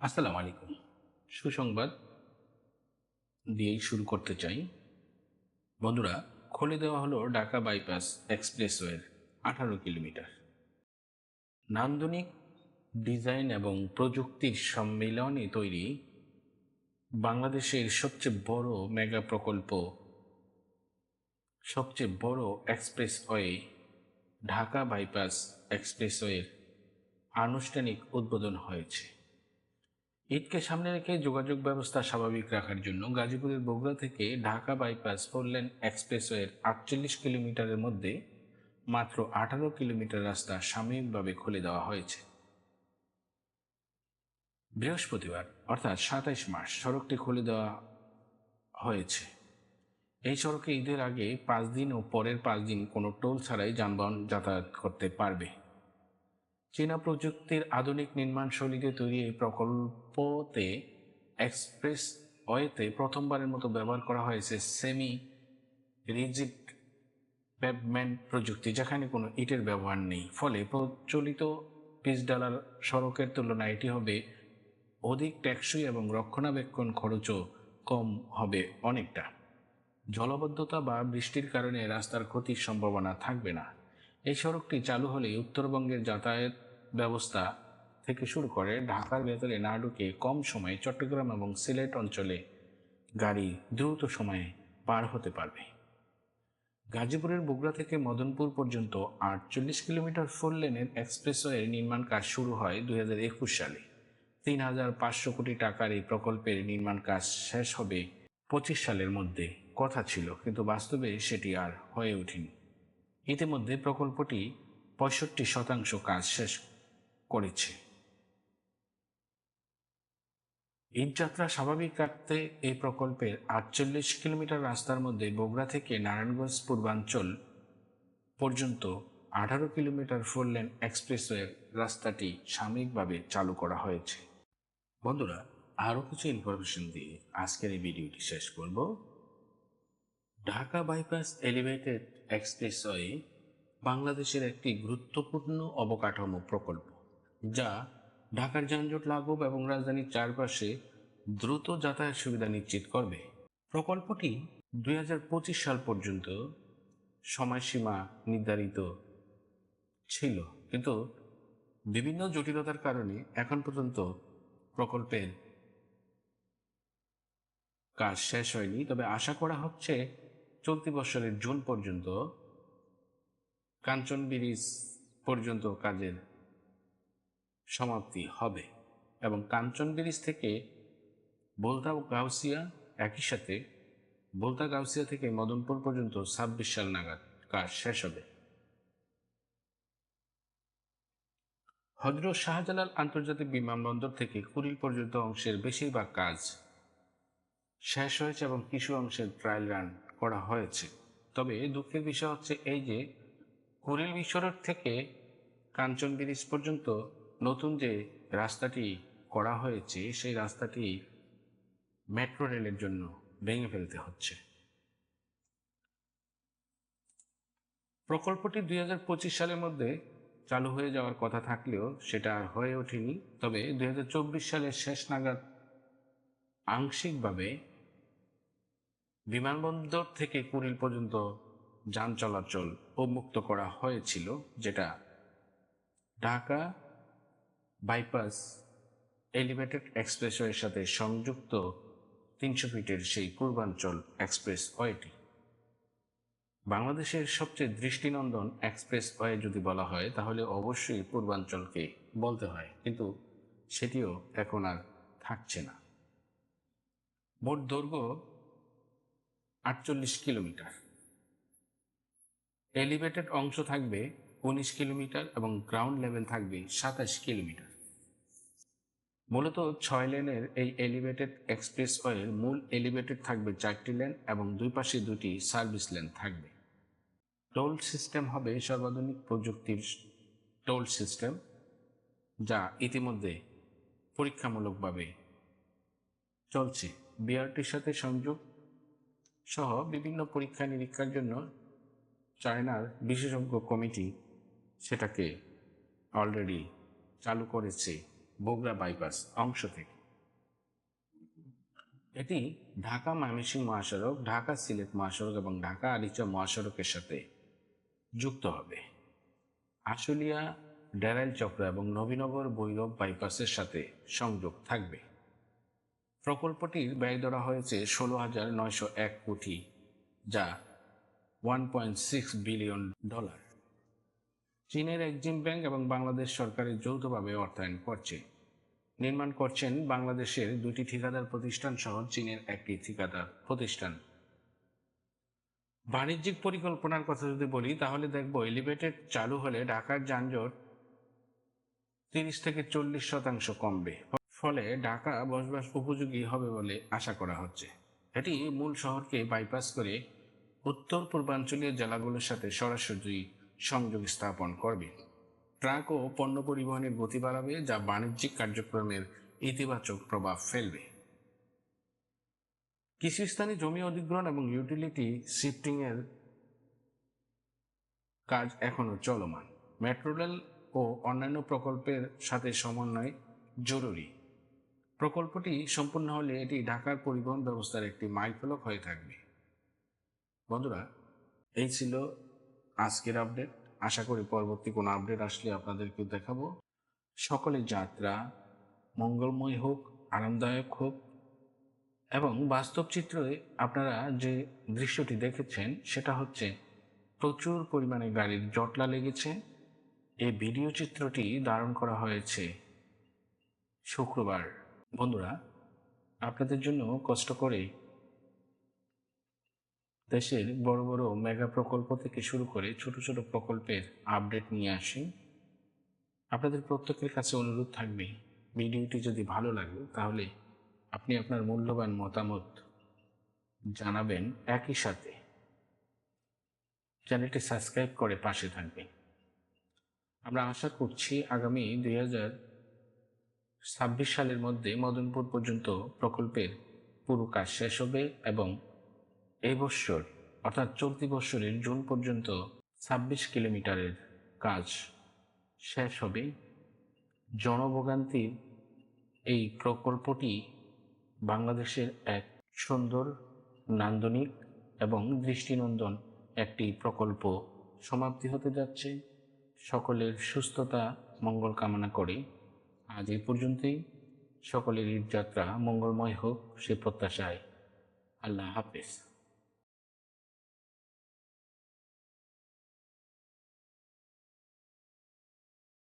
আসসালামু আলাইকুম। সুসংবাদ দিয়েই শুরু করতে চাই। বন্ধুরা, খুলে দেওয়া হলো ঢাকা বাইপাস এক্সপ্রেসওয়ের আঠারো কিলোমিটার। নান্দনিক ডিজাইন এবং প্রযুক্তির সম্মিলনে তৈরি বাংলাদেশের সবচেয়ে বড় মেগা প্রকল্প, সবচেয়ে বড় এক্সপ্রেসওয়ে ঢাকা বাইপাস এক্সপ্রেসওয়ের আনুষ্ঠানিক উদ্বোধন হয়েছে। ঈদকে সামনে রেখে যোগাযোগ ব্যবস্থা স্বাভাবিক রাখার জন্য গাজীপুরের বগুড়া থেকে ঢাকা বাইপাস ফোরলেন এক্সপ্রেসওয়ের আটচল্লিশ কিলোমিটারের মধ্যে মাত্র আঠারো কিলোমিটার রাস্তা সাময়িকভাবে খুলে দেওয়া হয়েছে। বৃহস্পতিবার, অর্থাৎ সাতাইশ মার্চ, সড়কটি খুলে দেওয়া হয়েছে। এই সড়কে ঈদের আগে পাঁচ দিন ও পরের পাঁচ দিন কোনো টোল ছাড়াই যানবাহন যাতায়াত করতে পারবে। চীনা প্রযুক্তির আধুনিক নির্মাণ শৈলীতে তৈরি এই প্রকল্পতে এক্সপ্রেস ওয়েতে প্রথমবারের মতো ব্যবহার করা হয়েছে সেমি রিজিড পেভমেন্ট প্রযুক্তি, যেখানে কোনো ইটের ব্যবহার নেই। ফলে প্রচলিত পিচ ডালার সড়কের তুলনায় এটি হবে অধিক ট্যাক্সই এবং রক্ষণাবেক্ষণ খরচও কম হবে অনেকটা। জলবদ্ধতা বা বৃষ্টির কারণে রাস্তার ক্ষতির সম্ভাবনা থাকবে না। এই সড়কটি চালু হলে উত্তরবঙ্গের যাতায়াত ব্যবস্থা থেকে শুরু করে ঢাকার ভেতরে না ঢুকে কম সময়ে চট্টগ্রাম এবং সিলেট অঞ্চলে গাড়ি দ্রুত সময়ে পার হতে পারবে। গাজীপুরের বগুড়া থেকে মদনপুর পর্যন্ত আটচল্লিশ কিলোমিটার ফোর লেনের এক্সপ্রেসওয়ের নির্মাণ কাজ শুরু হয় দু হাজার একুশ সালে। তিন হাজার পাঁচশো কোটি টাকার এই প্রকল্পের নির্মাণ কাজ শেষ হবে পঁচিশ সালের মধ্যে। কথা ছিল, কিন্তু বাস্তবে সেটি আর হয়ে ওঠেনি। ইতিমধ্যে প্রকল্পটি পঁয়ষট্টি শতাংশ কাজ শেষ করেছে। ঈদযাত্রা স্বাভাবিক রাখতে এই প্রকল্পের আটচল্লিশ কিলোমিটার রাস্তার মধ্যে বগুড়া থেকে নারায়ণগঞ্জ পূর্বাঞ্চল পর্যন্ত আঠারো কিলোমিটার ফোর লেন এক্সপ্রেসওয়ে রাস্তাটি সাময়িকভাবে চালু করা হয়েছে। বন্ধুরা, আরও কিছু ইনফরমেশন দিয়ে আজকের এই ভিডিওটি শেষ করব। ঢাকা বাইপাস এলিভেটেড এক্সপ্রেসওয়ে বাংলাদেশের একটি গুরুত্বপূর্ণ অবকাঠামো প্রকল্প, যা ঢাকার যানজট লাঘব এবং রাজধানীর চারপাশে দ্রুত যাতায়াত সুবিধা নিশ্চিত করবে। প্রকল্পটি দুই হাজার পঁচিশ সাল পর্যন্ত সময়সীমা নির্ধারিত ছিল, কিন্তু বিভিন্ন জটিলতার কারণে এখন পর্যন্ত প্রকল্পের কাজ শেষ হয়নি। তবে আশা করা হচ্ছে চলতি বছরের জুন পর্যন্ত কাঞ্চন ব্রিজ পর্যন্ত কাজের সমাপ্তি হবে এবং কাঞ্চন ব্রিজ থেকে বোলতা গাউসিয়া একই সাথে বোলতা গাউসিয়া থেকে মদনপুর পর্যন্ত ছাব্বিশ সাল নাগাদ কাজ শেষ হবে। হজরত শাহজালাল আন্তর্জাতিক বিমানবন্দর থেকে কুড়িল পর্যন্ত অংশের বেশিরভাগ কাজ শেষ হয়েছে এবং কিছু অংশের ট্রায়াল রান করা হয়েছে। তবে দুঃখের বিষয় হচ্ছে এই যে কুড়িল বিশ্বরোড থেকে কাঞ্চন ব্রিজ পর্যন্ত নতুন যে রাস্তাটি করা হয়েছে, সেই রাস্তাটি মেট্রো রেলের জন্য ভেঙে ফেলতে হচ্ছে। প্রকল্পটি দুই হাজার পঁচিশ সালের মধ্যে চালু হয়ে যাওয়ার কথা থাকলেও সেটা আর হয়ে ওঠেনি। তবে দুই হাজার চব্বিশ সালের শেষ নাগাদ আংশিকভাবে বিমানবন্দর থেকে কুড়িল পর্যন্ত যান চলাচল উন্মুক্ত করা হয়েছিল, যেটা ঢাকা বাইপাস এলিভেটেড এক্সপ্রেসওয়ের সাথে সংযুক্ত তিনশো ফিটের সেই পূর্বাঞ্চল এক্সপ্রেস ওয়েটি বাংলাদেশের সবচেয়ে দৃষ্টিনন্দন এক্সপ্রেস ওয়ে যদি বলা হয়, তাহলে অবশ্যই পূর্বাঞ্চলকে বলতে হয়, কিন্তু সেটিও এখন আর থাকছে না। মোট দৈর্ঘ্য আটচল্লিশ কিলোমিটার। এলিভেটেড অংশ থাকবে উনিশ কিলোমিটার এবং গ্রাউন্ড লেভেল থাকবে সাতাশ কিলোমিটার। মূলত ছয় লেনের এই এলিভেটেড এক্সপ্রেস ওয়ের মূল এলিভেটেড থাকবে চারটি লেন এবং দুই পাশে দুটি সার্ভিস লেন থাকবে। টোল সিস্টেম হবে সর্বাধুনিক প্রযুক্তির টোল সিস্টেম যা ইতিমধ্যে পরীক্ষামূলকভাবে চলছে। বিআরটির সাথে সংযোগ সহ বিভিন্ন পরীক্ষা নিরীক্ষার জন্য চায়নার বিশেষজ্ঞ কমিটি সেটাকে অলরেডি চালু করেছে বগুড়া বাইপাস অংশ থেকে। এটি ঢাকা ময়মনসিংহ মহাসড়ক, ঢাকা সিলেট মহাসড়ক এবং ঢাকা আরিচা মহাসড়কের সাথে যুক্ত হবে। আশুলিয়া, ডেরাইল চক্র এবং নবীনগর বৈরব বাইপাসের সাথে সংযোগ থাকবে। প্রকল্পটির ব্যয় ধরা হয়েছে ষোলো হাজার নয়শো এক কোটি, যা one point six billion dollar. চীনের এক্সিম ব্যাংক এবং বাংলাদেশ সরকারের যৌথভাবে অর্থায়ন করছে। নির্মাণ করছেন বাংলাদেশের দুটি ঠিকাদার প্রতিষ্ঠান সহ চীনের একটি ঠিকাদার প্রতিষ্ঠান। বাণিজ্যিক পরিকল্পনার কথা যদি বলি, তাহলে দেখব এলিভেটেড চালু হলে ঢাকার যানজট তিরিশ থেকে চল্লিশ শতাংশ কমবে। ফলে ঢাকা বসবাস উপযোগী হবে বলে আশা করা হচ্ছে। এটি মূল শহরকে বাইপাস করে উত্তর পূর্বাঞ্চলীয় জেলাগুলোর সাথে সরাসরি সংযোগ স্থাপন করবে। ট্রাক ও পণ্য পরিবহনের গতি বাড়াবে, যা বাণিজ্যিক কার্যক্রমের ইতিবাচক প্রভাব ফেলবে। কৃষিস্থানে জমি অধিগ্রহণ এবং ইউটিলিটি শিফটিং এর কাজ এখনও চলমান। মেট্রো রেল ও অন্যান্য প্রকল্পের সাথে সমন্বয় জরুরি। প্রকল্পটি সম্পূর্ণ হলে এটি ঢাকার পরিবহন ব্যবস্থার একটি মাইলফলক হয়ে থাকবে। বন্ধুরা, এই ছিল আজকের আপডেট। আশা করি পরবর্তী কোনো আপডেট আসলে আপনাদেরকে দেখাবো। সকলের যাত্রা মঙ্গলময় হোক, আরামদায়ক হোক এবং বাস্তব চিত্রে আপনারা যে দৃশ্যটি দেখেছেন, সেটা হচ্ছে প্রচুর পরিমাণে গাড়ির জটলা লেগেছে। এই ভিডিও চিত্রটি ধারণ করা হয়েছে শুক্রবার। বন্ধুরা, আপনাদের জন্য কষ্ট করে দেশের বড় বড় মেগা প্রকল্প থেকে শুরু করে ছোট ছোট প্রকল্পের আপডেট নিয়ে আসি। আপনাদের প্রত্যেকের কাছে অনুরোধ থাকবে, ভিডিওটি যদি ভালো লাগে তাহলে আপনি আপনার মূল্যবান মতামত জানাবেন একই সাথে। চ্যানেলটি সাবস্ক্রাইব করে পাশে থাকবেন। আমরা আশা করছি আগামী দুই হাজার ছাব্বিশ সালের মধ্যে মদনপুর পর্যন্ত প্রকল্পের পুরো কাজ শেষ হবে এবং এই বৎসর অর্থাৎ চলতি বৎসরের জুন পর্যন্ত ছাব্বিশ কিলোমিটারের কাজ শেষ হবে। জনভোগান্তির এই প্রকল্পটি বাংলাদেশের এক সুন্দর, নান্দনিক এবং দৃষ্টিনন্দন একটি প্রকল্প সমাপ্তি হতে যাচ্ছে। সকলের সুস্থতা, মঙ্গল কামনা করে আজ এই পর্যন্তই। সকলের ঈদযাত্রা মঙ্গলময় হোক সে প্রত্যাশায়। আল্লাহ হাফেজ।